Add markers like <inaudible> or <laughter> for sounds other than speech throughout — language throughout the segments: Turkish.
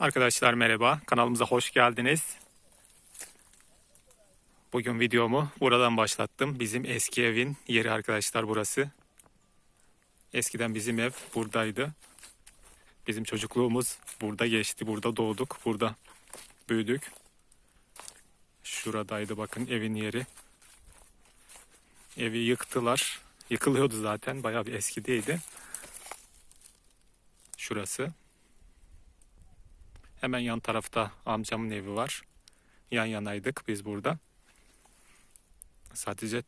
Arkadaşlar merhaba, kanalımıza hoş geldiniz. Bugün videomu buradan başlattım. Bizim eski evin yeri arkadaşlar burası. Eskiden bizim ev buradaydı. Bizim çocukluğumuz burada geçti, burada doğduk, burada büyüdük. Şuradaydı bakın evin yeri. Evi yıktılar. Yıkılıyordu zaten, bayağı bir eskideydi. Şurası. Hemen yan tarafta amcamın evi var. Yan yanaydık biz burada. Sadece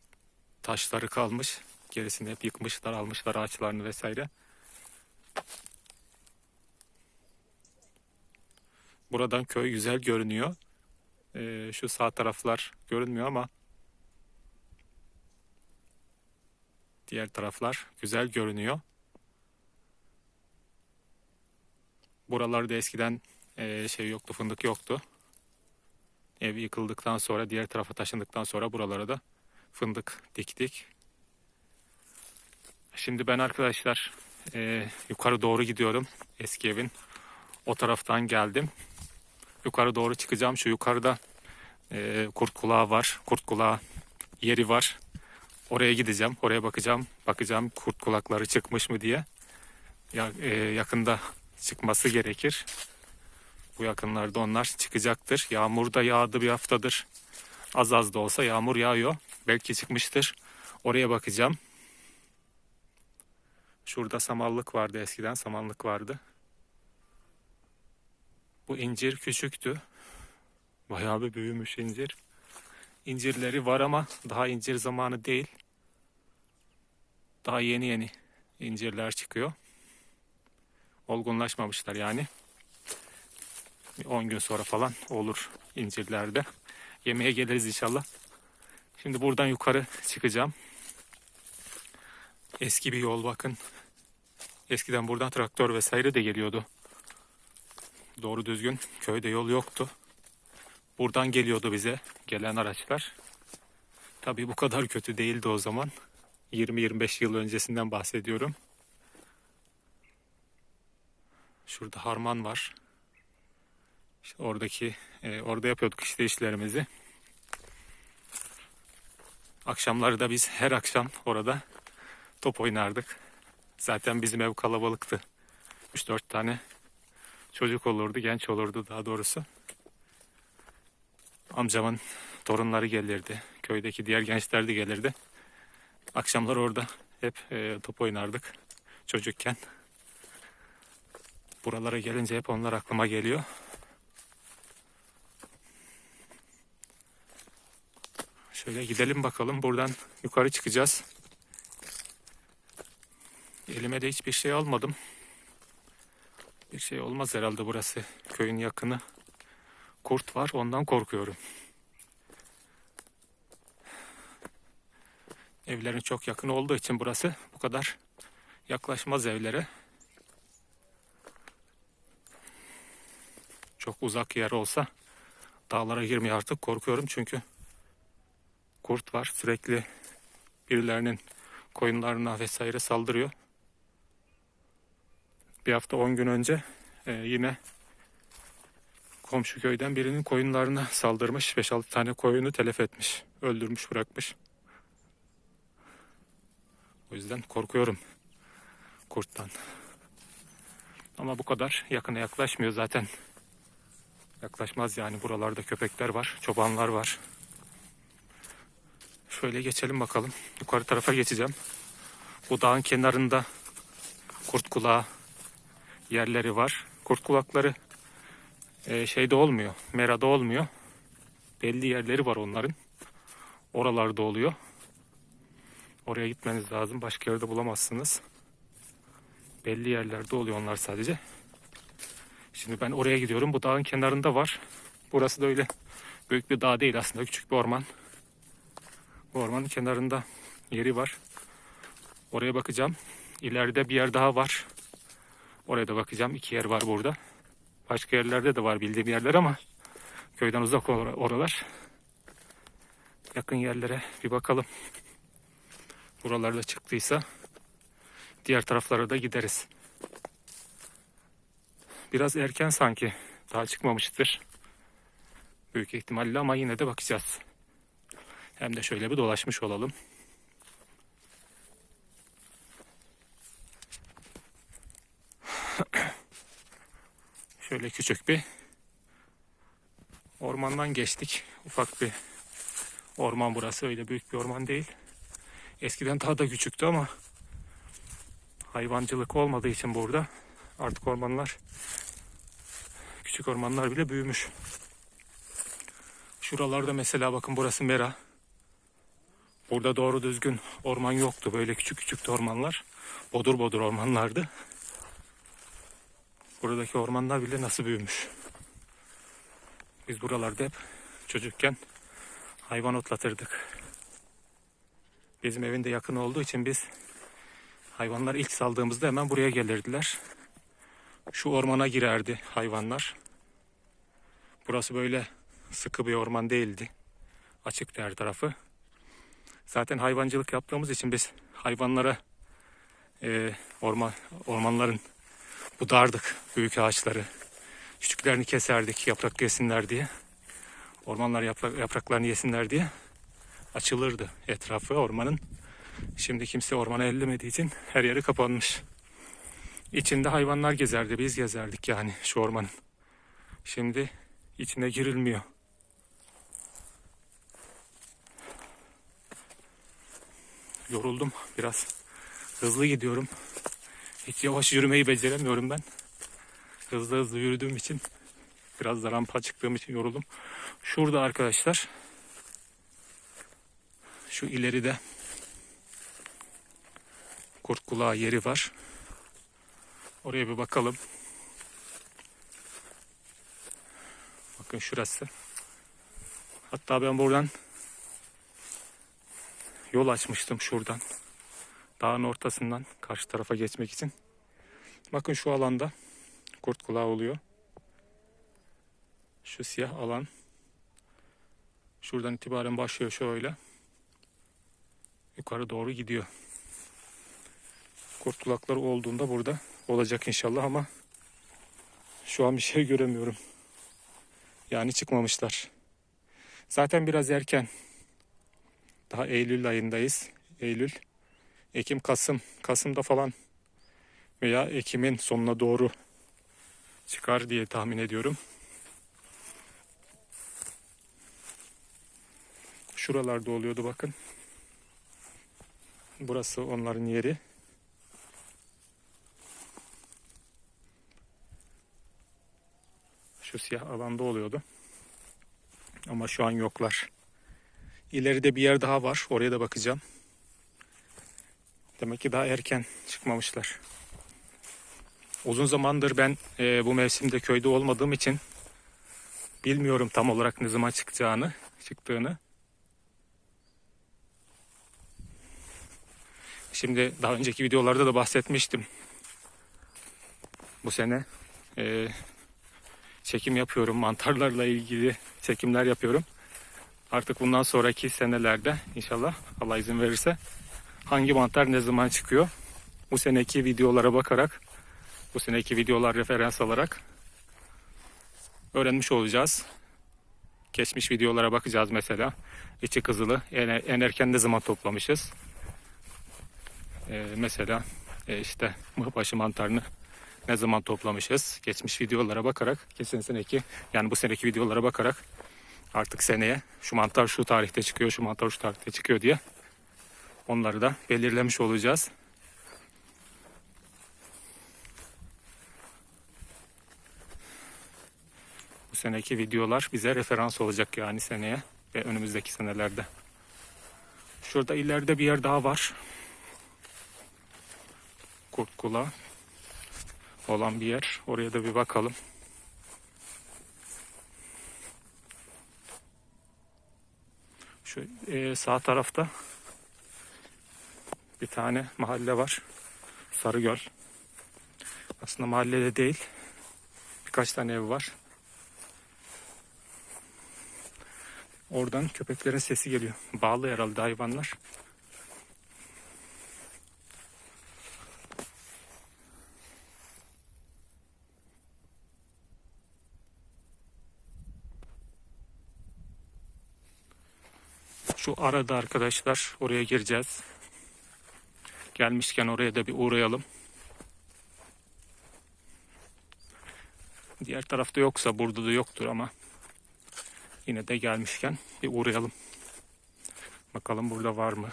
taşları kalmış. Gerisini hep yıkmışlar, almışlar ağaçlarını vesaire. Buradan köy güzel görünüyor. Ee, şu sağ taraflar görünmüyor ama diğer taraflar güzel görünüyor. Buralarda eskiden e, şey yoktu, fındık yoktu. Ev yıkıldıktan sonra, diğer tarafa taşındıktan sonra buralara da fındık diktik. Şimdi ben arkadaşlar e, yukarı doğru gidiyorum. Eski evin o taraftan geldim. Yukarı doğru çıkacağım. Şu yukarıda e, kurt kulağı var. Kurt kulağı yeri var. Oraya gideceğim. Oraya bakacağım. Bakacağım kurt kulakları çıkmış mı diye. Ya, e, yakında çıkması gerekir. Bu yakınlarda onlar çıkacaktır. Yağmur da yağdı bir haftadır. Az az da olsa yağmur yağıyor. Belki çıkmıştır. Oraya bakacağım. Şurada samallık vardı eskiden. Samanlık vardı. Bu incir küçüktü. Bayağı bir büyümüş incir. İncirleri var ama daha incir zamanı değil. Daha yeni yeni incirler çıkıyor. Olgunlaşmamışlar yani. Bir 10 gün sonra falan olur incirlerde. Yemeğe geliriz inşallah. Şimdi buradan yukarı çıkacağım. Eski bir yol bakın. Eskiden buradan traktör vesaire de geliyordu. Doğru düzgün köyde yol yoktu. Buradan geliyordu bize gelen araçlar. Tabii bu kadar kötü değildi o zaman. 20-25 yıl öncesinden bahsediyorum. Şurada harman var. İşte oradaki e, orada yapıyorduk işte işlerimizi. Akşamları da biz her akşam orada top oynardık. Zaten bizim ev kalabalıktı. 3-4 tane çocuk olurdu, genç olurdu daha doğrusu. Amcamın torunları gelirdi. Köydeki diğer gençler de gelirdi. Akşamlar orada hep e, top oynardık çocukken. Buralara gelince hep onlar aklıma geliyor. Şöyle gidelim bakalım. Buradan yukarı çıkacağız. Elime de hiçbir şey almadım. Bir şey olmaz herhalde burası. Köyün yakını. Kurt var ondan korkuyorum. Evlerin çok yakın olduğu için burası bu kadar yaklaşmaz evlere. Çok uzak yer olsa dağlara girmeye artık korkuyorum çünkü kurt var. Sürekli birilerinin koyunlarına vesaire saldırıyor. Bir hafta 10 gün önce e, yine komşu köyden birinin koyunlarına saldırmış. 5-6 tane koyunu telef etmiş. Öldürmüş bırakmış. O yüzden korkuyorum kurttan. Ama bu kadar yakına yaklaşmıyor zaten. Yaklaşmaz yani buralarda köpekler var, çobanlar var. Şöyle geçelim bakalım. Yukarı tarafa geçeceğim. Bu dağın kenarında kurt kulağı yerleri var. Kurt kulakları e, şeyde olmuyor. Merada olmuyor. Belli yerleri var onların. Oralarda oluyor. Oraya gitmeniz lazım. Başka yerde bulamazsınız. Belli yerlerde oluyor onlar sadece. Şimdi ben oraya gidiyorum. Bu dağın kenarında var. Burası da öyle büyük bir dağ değil aslında. Küçük bir orman. Bu ormanın kenarında yeri var. Oraya bakacağım. İleride bir yer daha var. Oraya da bakacağım. İki yer var burada. Başka yerlerde de var bildiğim yerler ama köyden uzak or- oralar. Yakın yerlere bir bakalım. Buralarda çıktıysa diğer taraflara da gideriz. Biraz erken sanki daha çıkmamıştır. Büyük ihtimalle ama yine de bakacağız. Hem de şöyle bir dolaşmış olalım. <clears throat> Şöyle küçük bir ormandan geçtik. Ufak bir orman burası. Öyle büyük bir orman değil. Eskiden daha da küçüktü ama hayvancılık olmadığı için burada artık ormanlar küçük ormanlar bile büyümüş. Şuralarda mesela bakın burası mera. Burada doğru düzgün orman yoktu. Böyle küçük küçük ormanlar. Bodur bodur ormanlardı. Buradaki ormanlar bile nasıl büyümüş. Biz buralarda hep çocukken hayvan otlatırdık. Bizim evin de yakın olduğu için biz hayvanlar ilk saldığımızda hemen buraya gelirdiler. Şu ormana girerdi hayvanlar. Burası böyle sıkı bir orman değildi. Açıktı her tarafı. Zaten hayvancılık yaptığımız için biz hayvanlara e, orman ormanların budardık büyük ağaçları. Küçüklerini keserdik yaprak yesinler diye. Ormanlar yaprak, yapraklarını yesinler diye açılırdı etrafı ormanın. Şimdi kimse ormana ellemediği için her yeri kapanmış. İçinde hayvanlar gezerdi, biz gezerdik yani şu ormanın. Şimdi içine girilmiyor. Yoruldum biraz. Hızlı gidiyorum. Hiç yavaş yürümeyi beceremiyorum ben. Hızlı hızlı yürüdüğüm için biraz da rampa çıktığım için yoruldum. Şurada arkadaşlar şu ileride kurt kulağı yeri var. Oraya bir bakalım. Bakın şurası. Hatta ben buradan yol açmıştım şuradan. Dağın ortasından karşı tarafa geçmek için. Bakın şu alanda kurt kulağı oluyor. Şu siyah alan. Şuradan itibaren başlıyor şöyle. Yukarı doğru gidiyor. Kurt kulakları olduğunda burada olacak inşallah ama şu an bir şey göremiyorum. Yani çıkmamışlar. Zaten biraz erken. Daha Eylül ayındayız. Eylül, Ekim, Kasım. Kasım'da falan veya Ekim'in sonuna doğru çıkar diye tahmin ediyorum. Şuralarda oluyordu bakın. Burası onların yeri. Şu siyah alanda oluyordu. Ama şu an yoklar. İleride bir yer daha var. Oraya da bakacağım. Demek ki daha erken çıkmamışlar. Uzun zamandır ben e, bu mevsimde köyde olmadığım için bilmiyorum tam olarak ne zaman çıkacağını, çıktığını. Şimdi daha önceki videolarda da bahsetmiştim. Bu sene e, çekim yapıyorum. Mantarlarla ilgili çekimler yapıyorum. Artık bundan sonraki senelerde inşallah Allah izin verirse hangi mantar ne zaman çıkıyor? Bu seneki videolara bakarak bu seneki videolar referans alarak öğrenmiş olacağız. Geçmiş videolara bakacağız mesela. İçi kızılı en, en erken ne zaman toplamışız? Ee, mesela e, işte mıhbaşı mantarını ne zaman toplamışız? Geçmiş videolara bakarak, geçen seneki yani bu seneki videolara bakarak artık seneye şu mantar şu tarihte çıkıyor, şu mantar şu tarihte çıkıyor diye onları da belirlemiş olacağız. Bu seneki videolar bize referans olacak yani seneye ve önümüzdeki senelerde. Şurada ileride bir yer daha var. Kurt kulağı olan bir yer. Oraya da bir bakalım. Şu e, sağ tarafta bir tane mahalle var. Sarıgöl. Aslında mahallede değil. Birkaç tane ev var. Oradan köpeklerin sesi geliyor. Bağlı herhalde hayvanlar. Şu arada arkadaşlar oraya gireceğiz. Gelmişken oraya da bir uğrayalım. Diğer tarafta yoksa burada da yoktur ama yine de gelmişken bir uğrayalım. Bakalım burada var mı?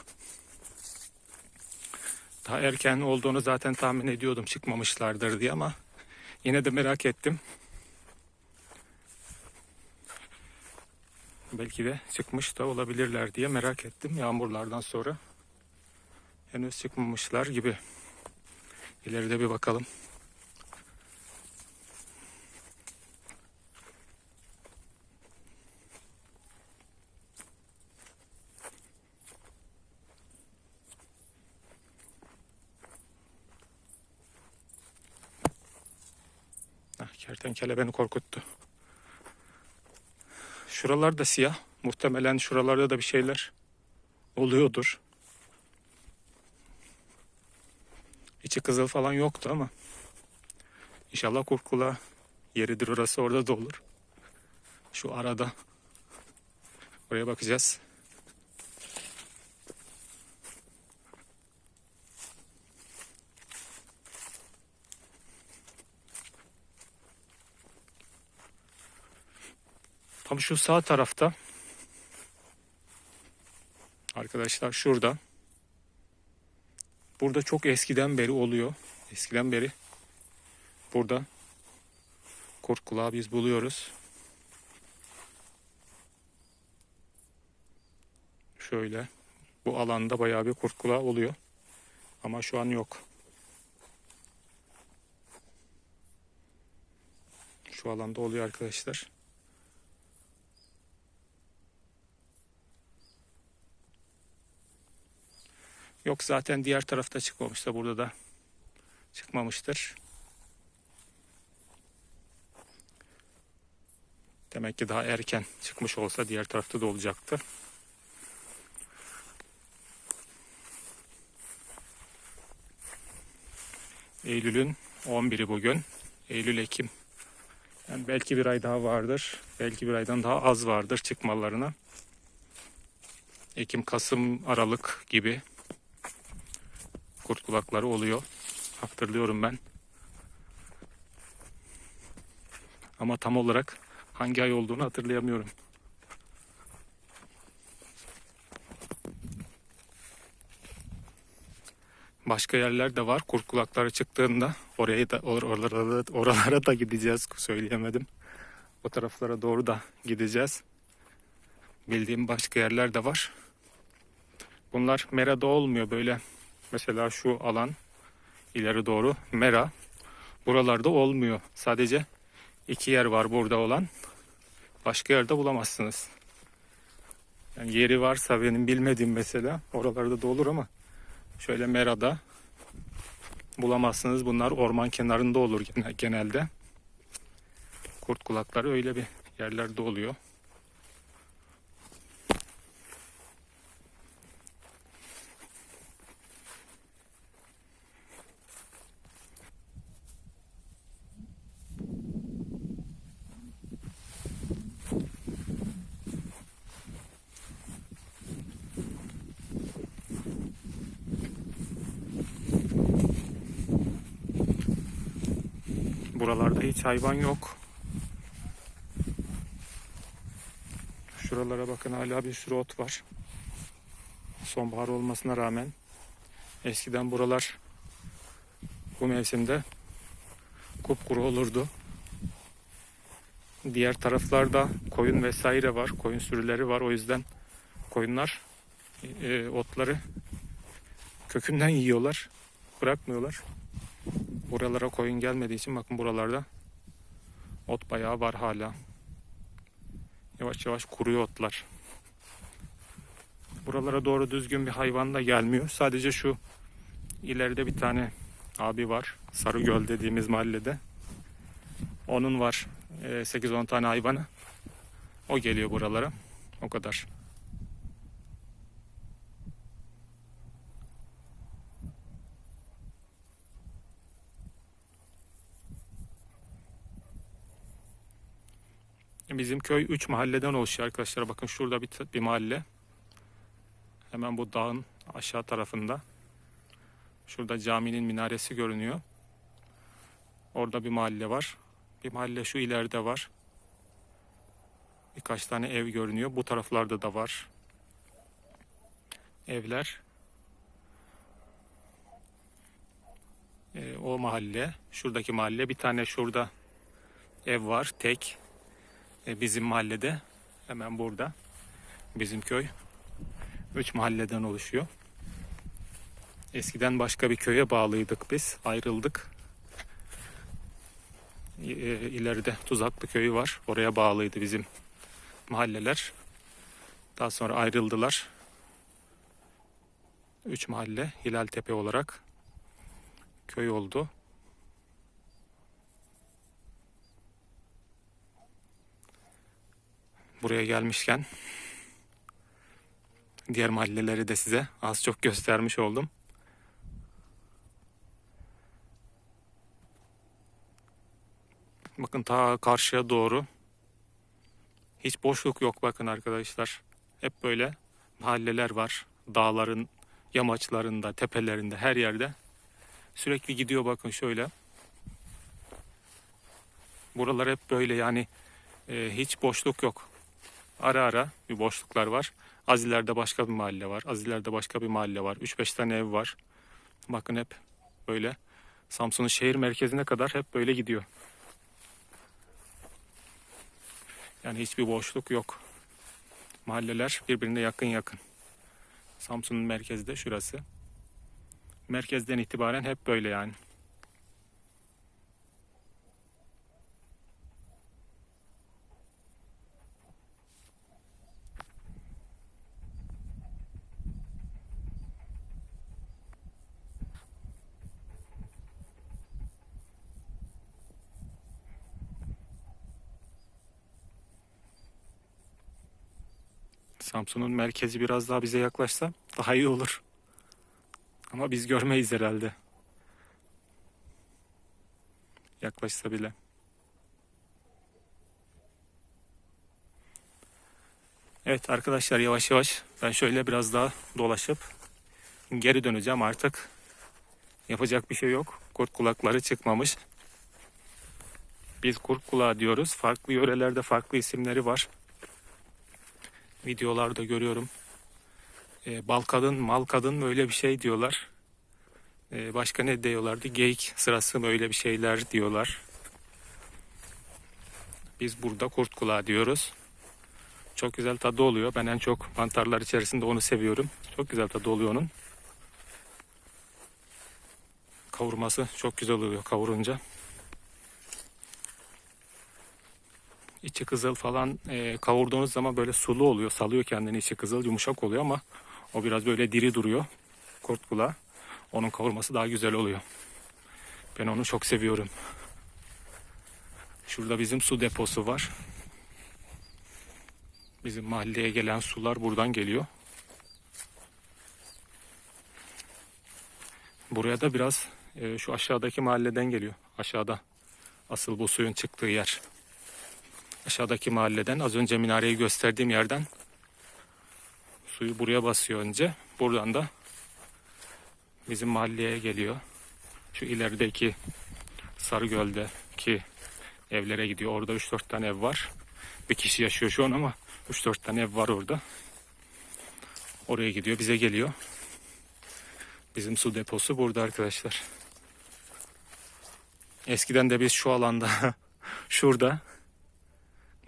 Daha erken olduğunu zaten tahmin ediyordum çıkmamışlardır diye ama yine de merak ettim. Belki de çıkmış da olabilirler diye merak ettim yağmurlardan sonra. Henüz çıkmamışlar gibi. İleride bir bakalım. Ah, kertenkele beni korkuttu. Şuralar da siyah. Muhtemelen şuralarda da bir şeyler oluyordur. İçi kızıl falan yoktu ama inşallah kurkula yeridir orası orada da olur. Şu arada oraya bakacağız. Tam şu sağ tarafta arkadaşlar şurada burada çok eskiden beri oluyor. Eskiden beri burada kurt kulağı biz buluyoruz. Şöyle bu alanda bayağı bir kurt kulağı oluyor. Ama şu an yok. Şu alanda oluyor arkadaşlar. Yok zaten diğer tarafta çıkmamıştı. Burada da çıkmamıştır. Demek ki daha erken çıkmış olsa diğer tarafta da olacaktı. Eylül'ün 11'i bugün. Eylül-Ekim. Yani belki bir ay daha vardır. Belki bir aydan daha az vardır çıkmalarına. Ekim, Kasım, Aralık gibi kurt kulakları oluyor. Hatırlıyorum ben. Ama tam olarak hangi ay olduğunu hatırlayamıyorum. Başka yerler de var. Kurt kulakları çıktığında oraya da or- oralara, da- oralara da gideceğiz. Söyleyemedim. O taraflara doğru da gideceğiz. Bildiğim başka yerler de var. Bunlar merada olmuyor böyle Mesela şu alan ileri doğru Mera. Buralarda olmuyor. Sadece iki yer var burada olan. Başka yerde bulamazsınız. Yani yeri varsa benim bilmediğim mesela oralarda da olur ama şöyle Mera'da bulamazsınız. Bunlar orman kenarında olur gene- genelde. Kurt kulakları öyle bir yerlerde oluyor. Buralarda hiç hayvan yok. Şuralara bakın hala bir sürü ot var. Sonbahar olmasına rağmen eskiden buralar bu mevsimde kupkuru olurdu. Diğer taraflarda koyun vesaire var. Koyun sürüleri var. O yüzden koyunlar e, otları kökünden yiyorlar. Bırakmıyorlar. Buralara koyun gelmediği için bakın buralarda ot bayağı var hala. Yavaş yavaş kuruyor otlar. Buralara doğru düzgün bir hayvan da gelmiyor. Sadece şu ileride bir tane abi var. Sarıgöl dediğimiz mahallede. Onun var e, 8-10 tane hayvanı. O geliyor buralara. O kadar. Bizim köy 3 mahalleden oluşuyor arkadaşlar. Bakın şurada bir, bir mahalle. Hemen bu dağın aşağı tarafında. Şurada caminin minaresi görünüyor. Orada bir mahalle var. Bir mahalle şu ileride var. Birkaç tane ev görünüyor. Bu taraflarda da var. Evler. Ee, o mahalle. Şuradaki mahalle. Bir tane şurada ev var. Tek. Ee, bizim mahallede. Hemen burada. Bizim köy. Üç mahalleden oluşuyor. Eskiden başka bir köye bağlıydık biz. Ayrıldık. Ee, ileride Tuzaklı köyü var. Oraya bağlıydı bizim mahalleler. Daha sonra ayrıldılar. Üç mahalle Hilaltepe olarak köy oldu. Buraya gelmişken diğer mahalleleri de size az çok göstermiş oldum. Bakın ta karşıya doğru hiç boşluk yok bakın arkadaşlar. Hep böyle mahalleler var. Dağların yamaçlarında, tepelerinde, her yerde. Sürekli gidiyor bakın şöyle. Buralar hep böyle yani e, hiç boşluk yok. Ara ara bir boşluklar var. Az ileride başka bir mahalle var. Az ileride başka bir mahalle var. 3-5 tane ev var. Bakın hep böyle Samsun'un şehir merkezine kadar hep böyle gidiyor. Yani hiçbir boşluk yok. Mahalleler birbirine yakın yakın. Samsun'un merkezi de şurası. Merkezden itibaren hep böyle yani. Samsun'un merkezi biraz daha bize yaklaşsa daha iyi olur. Ama biz görmeyiz herhalde. Yaklaşsa bile. Evet arkadaşlar yavaş yavaş ben şöyle biraz daha dolaşıp geri döneceğim artık. Yapacak bir şey yok. Kurt kulakları çıkmamış. Biz kurt kulağı diyoruz. Farklı yörelerde farklı isimleri var videolarda görüyorum. E, bal kadın, mal kadın böyle bir şey diyorlar. E, başka ne diyorlardı? Geyik sırası böyle bir şeyler diyorlar. Biz burada kurt kulağı diyoruz. Çok güzel tadı oluyor. Ben en çok mantarlar içerisinde onu seviyorum. Çok güzel tadı oluyor onun. Kavurması çok güzel oluyor kavurunca. İçi kızıl falan e, kavurduğunuz zaman böyle sulu oluyor. Salıyor kendini içi kızıl yumuşak oluyor ama o biraz böyle diri duruyor. Kurt kulağı. Onun kavurması daha güzel oluyor. Ben onu çok seviyorum. Şurada bizim su deposu var. Bizim mahalleye gelen sular buradan geliyor. Buraya da biraz e, şu aşağıdaki mahalleden geliyor. Aşağıda asıl bu suyun çıktığı yer aşağıdaki mahalleden az önce minareyi gösterdiğim yerden suyu buraya basıyor önce. Buradan da bizim mahalleye geliyor. Şu ilerideki Sarıgöl'deki evlere gidiyor. Orada 3-4 tane ev var. Bir kişi yaşıyor şu an ama 3-4 tane ev var orada. Oraya gidiyor, bize geliyor. Bizim su deposu burada arkadaşlar. Eskiden de biz şu alanda, <laughs> şurada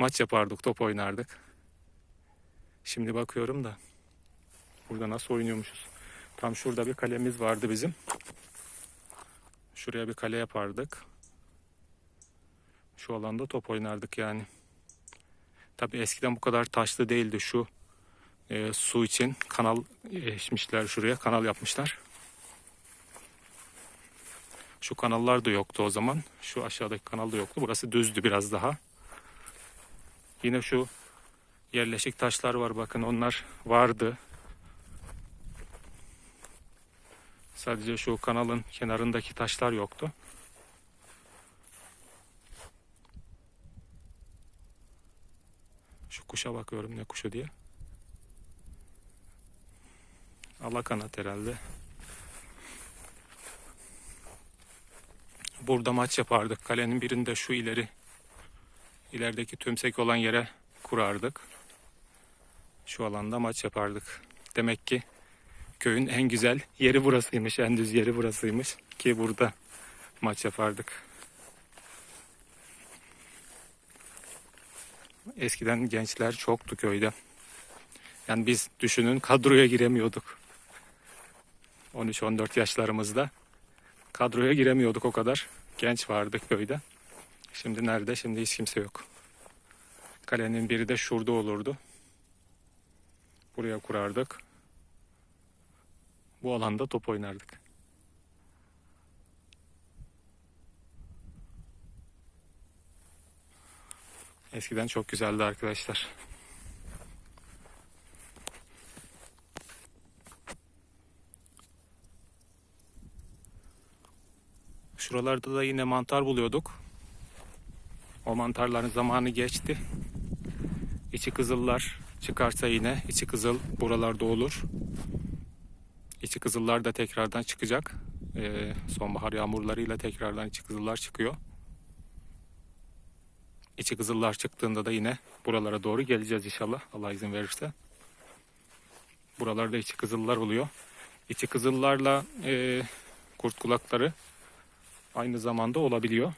maç yapardık, top oynardık. Şimdi bakıyorum da burada nasıl oynuyormuşuz. Tam şurada bir kalemiz vardı bizim. Şuraya bir kale yapardık. Şu alanda top oynardık yani. Tabi eskiden bu kadar taşlı değildi şu e, su için kanal eşmişler şuraya kanal yapmışlar. Şu kanallar da yoktu o zaman. Şu aşağıdaki kanal da yoktu. Burası düzdü biraz daha. Yine şu yerleşik taşlar var bakın onlar vardı. Sadece şu kanalın kenarındaki taşlar yoktu. Şu kuşa bakıyorum ne kuşu diye. Alakanat herhalde. Burada maç yapardık. Kalenin birinde şu ileri ilerideki tümsek olan yere kurardık. Şu alanda maç yapardık. Demek ki köyün en güzel yeri burasıymış, en düz yeri burasıymış ki burada maç yapardık. Eskiden gençler çoktu köyde. Yani biz düşünün kadroya giremiyorduk. 13-14 yaşlarımızda kadroya giremiyorduk o kadar. Genç vardı köyde. Şimdi nerede? Şimdi hiç kimse yok. Kalenin biri de şurada olurdu. Buraya kurardık. Bu alanda top oynardık. Eskiden çok güzeldi arkadaşlar. Şuralarda da yine mantar buluyorduk. O mantarların zamanı geçti. İçi kızıllar çıkarsa yine içi kızıl buralarda olur. İçi kızıllar da tekrardan çıkacak. Ee, sonbahar yağmurlarıyla tekrardan içi kızıllar çıkıyor. İçi kızıllar çıktığında da yine buralara doğru geleceğiz inşallah. Allah izin verirse. Buralarda içi kızıllar oluyor. İçi kızıllarla e, kurt kulakları aynı zamanda olabiliyor.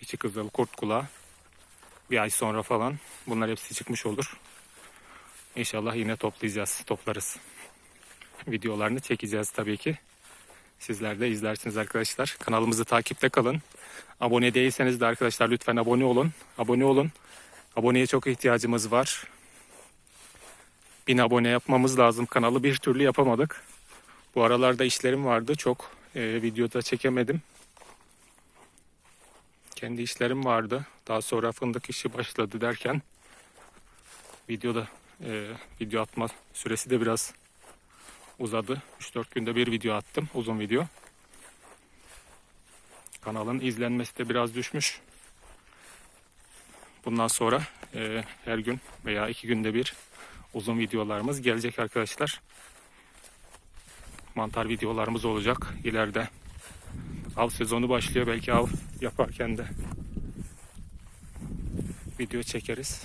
İçi kızıl, kurt kulağı. Bir ay sonra falan bunlar hepsi çıkmış olur. İnşallah yine toplayacağız, toplarız. Videolarını çekeceğiz tabii ki. Sizler de izlersiniz arkadaşlar. Kanalımızı takipte kalın. Abone değilseniz de arkadaşlar lütfen abone olun. Abone olun. Aboneye çok ihtiyacımız var. Bin abone yapmamız lazım. Kanalı bir türlü yapamadık. Bu aralarda işlerim vardı. Çok e, videoda çekemedim. Kendi işlerim vardı. Daha sonra fındık işi başladı derken videoda e, video atma süresi de biraz uzadı. 3-4 günde bir video attım. Uzun video. Kanalın izlenmesi de biraz düşmüş. Bundan sonra e, her gün veya iki günde bir uzun videolarımız gelecek arkadaşlar. Mantar videolarımız olacak ileride. Av sezonu başlıyor. Belki av yaparken de video çekeriz.